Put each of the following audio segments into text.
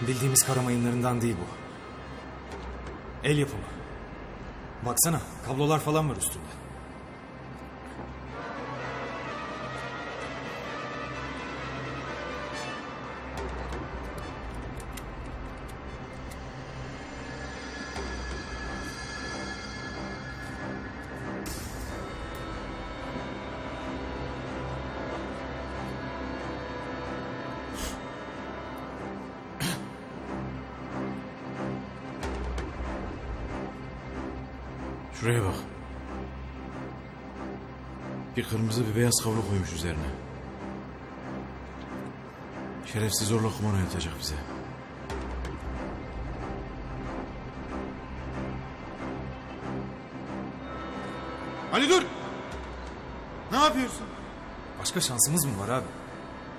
Bildiğimiz kara mayınlarından değil bu. El yapımı. Baksana, kablolar falan var üstünde. Şuraya bak. Bir kırmızı bir beyaz kablo koymuş üzerine. Şerefsiz zorla kumar oynatacak bize. Ali dur! Ne yapıyorsun? Başka şansımız mı var abi?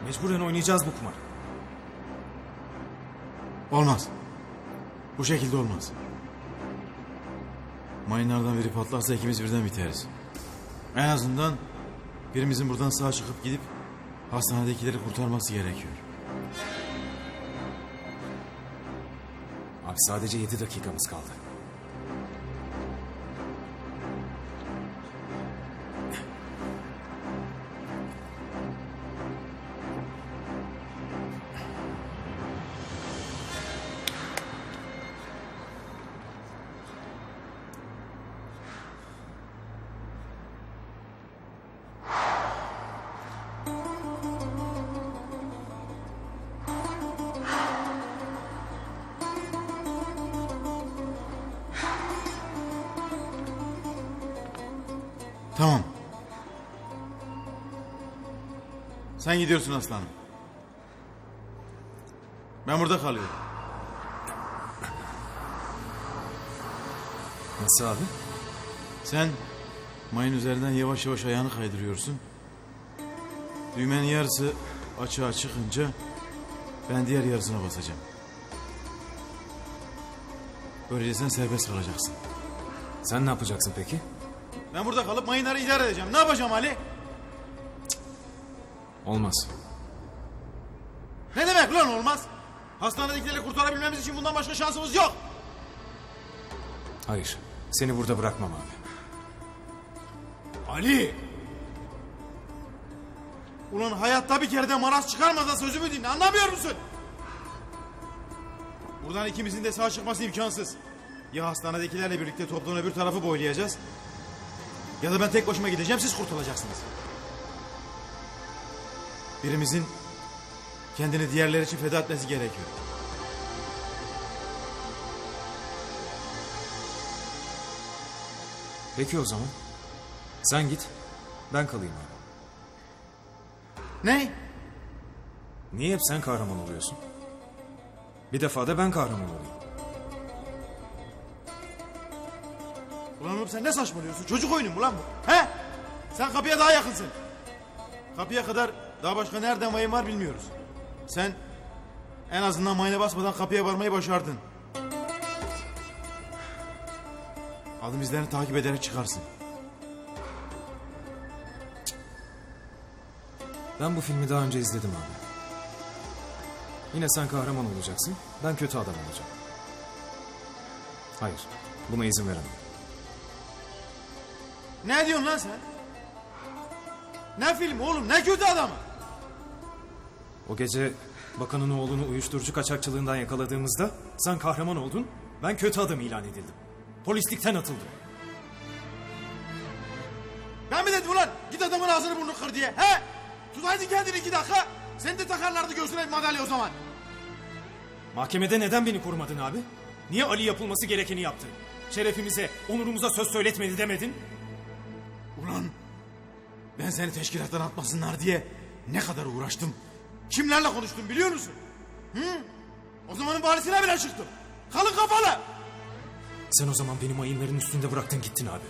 Mecburen oynayacağız bu kumarı. Olmaz. Bu şekilde olmaz. Mayınlardan biri patlarsa ikimiz birden biteriz. En azından birimizin buradan sağ çıkıp gidip hastanedekileri kurtarması gerekiyor. Abi sadece yedi dakikamız kaldı. Tamam. Sen gidiyorsun aslanım. Ben burada kalıyorum. Nasıl abi? Sen mayın üzerinden yavaş yavaş ayağını kaydırıyorsun. Düğmenin yarısı açığa çıkınca ben diğer yarısına basacağım. Böylece sen serbest kalacaksın. Sen ne yapacaksın peki? Ben burada kalıp mayınları idare edeceğim. Ne yapacağım Ali? Olmaz. Ne demek lan olmaz? Hastanedekileri kurtarabilmemiz için bundan başka şansımız yok. Hayır. Seni burada bırakmam abi. Ali! Ulan hayatta bir kere de maraz çıkarmadan sözümü dinle anlamıyor musun? Buradan ikimizin de sağ çıkması imkansız. Ya hastanedekilerle birlikte toplumun öbür tarafı boylayacağız. Ya da ben tek başıma gideceğim siz kurtulacaksınız. Birimizin kendini diğerleri için feda etmesi gerekiyor. Peki o zaman. Sen git. Ben kalayım abi. Ne? Niye hep sen kahraman oluyorsun? Bir defa da ben kahraman olayım. Ulan oğlum sen ne saçmalıyorsun? Çocuk oyunu mu lan bu? He? Sen kapıya daha yakınsın. Kapıya kadar daha başka nereden mayın var bilmiyoruz. Sen en azından mayına basmadan kapıya varmayı başardın. Adım izlerini takip ederek çıkarsın. Ben bu filmi daha önce izledim abi. Yine sen kahraman olacaksın, ben kötü adam olacağım. Hayır, buna izin veremem. Ne diyorsun lan sen? Ne film oğlum ne kötü adamı? O gece bakanın oğlunu uyuşturucu kaçakçılığından yakaladığımızda sen kahraman oldun, ben kötü adam ilan edildim. Polislikten atıldım. Ben mi dedim ulan git adamın ağzını burnunu kır diye he? Tutaydın kendini iki dakika. Seni de takarlardı göğsüne bir madalya o zaman. Mahkemede neden beni korumadın abi? Niye Ali yapılması gerekeni yaptı? Şerefimize, onurumuza söz söyletmedi demedin? Ulan ben seni teşkilattan atmasınlar diye ne kadar uğraştım. Kimlerle konuştum biliyor musun? Hı? O zamanın valisine bile çıktım. Kalın kafalı. Sen o zaman beni mayınların üstünde bıraktın gittin abi.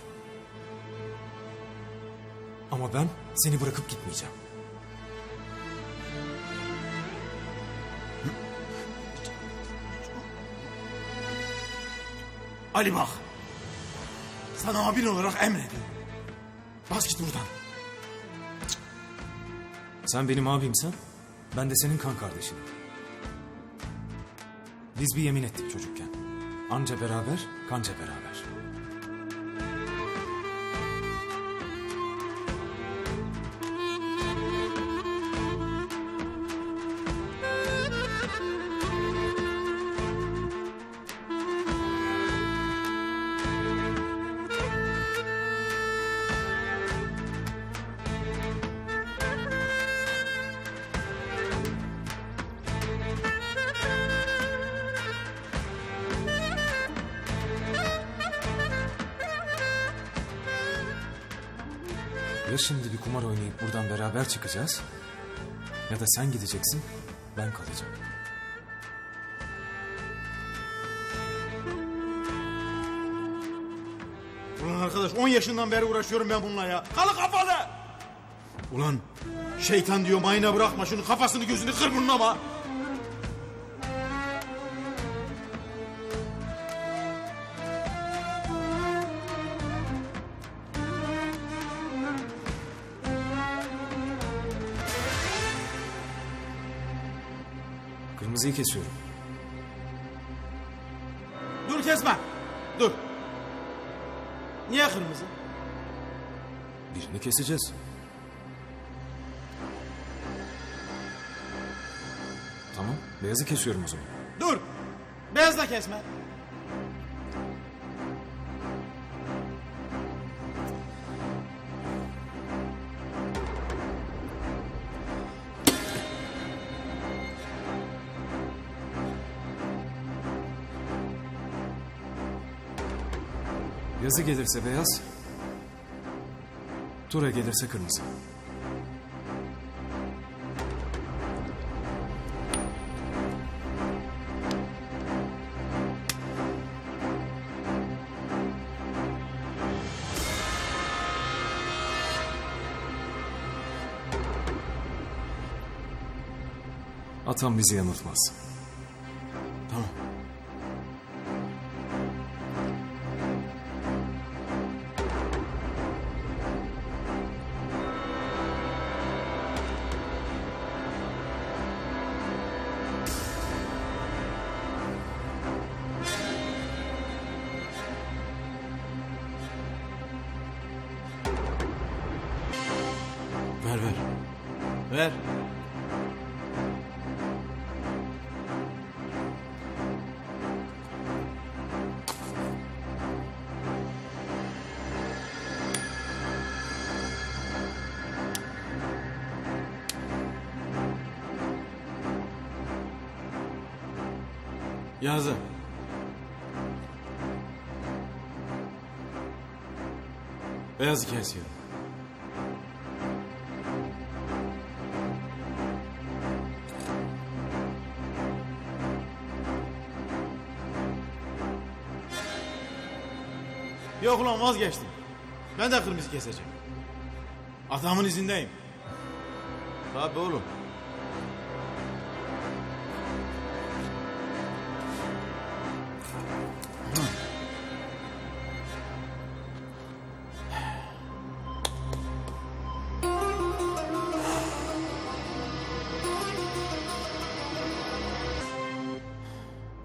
Ama ben seni bırakıp gitmeyeceğim. Ali bak. Sana abin olarak emrediyorum. Bas git buradan. Sen benim abimsen, ben de senin kan kardeşinim. Biz bir yemin ettik çocukken. Anca beraber, kanca beraber. Ya şimdi bir kumar oynayıp buradan beraber çıkacağız ya da sen gideceksin, ben kalacağım. Ulan arkadaş 10 yaşından beri uğraşıyorum ben bununla ya. Kalı kafalı. Ulan şeytan diyor mayına bırakma şunu kafasını gözünü kır bunun ama. Kırmızıyı kesiyorum. Dur kesme. Dur. Niye kırmızı? Birini keseceğiz. Tamam, beyazı kesiyorum o zaman. Dur. Beyaz da kesme. Yazı gelirse beyaz, tura gelirse kırmızı. Atam bizi yanıltmaz. Ver. Yazdım. Beyazı kesiyorum. Yok ulan vazgeçtim. Ben de kırmızı keseceğim. Atamın izindeyim. Tabii oğlum.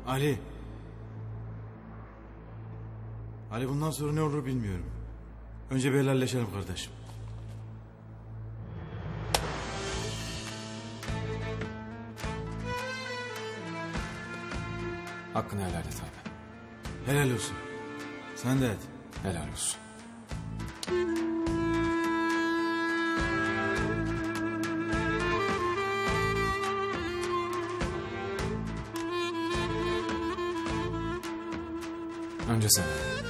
Ali. Ali bundan sonra ne olur bilmiyorum. Önce bir helalleşelim kardeşim. Hakkını helal et abi. Helal olsun. Sen de et. Helal olsun. Önce sen.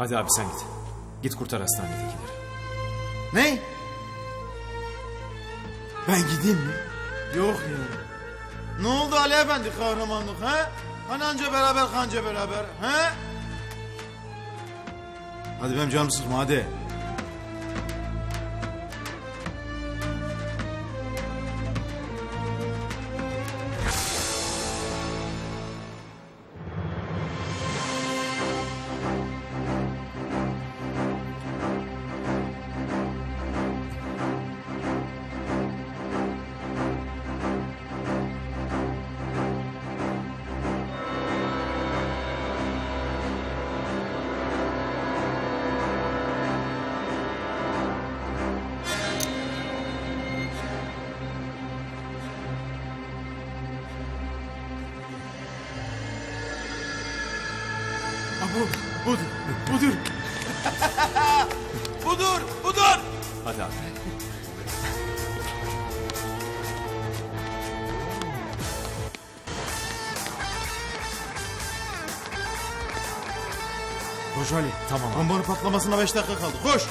Hadi abi sen git. Git kurtar hastanedekileri. Ne? Ben gideyim mi? Yok ya. Ne oldu Ali Efendi kahramanlık ha? Hani anca beraber kanca beraber ha? Hadi benim canımı sıkma hadi. Budur, budur. Hadi abi. Koş Ali. Tamam abi. Bombanın patlamasına beş dakika kaldı. Koş.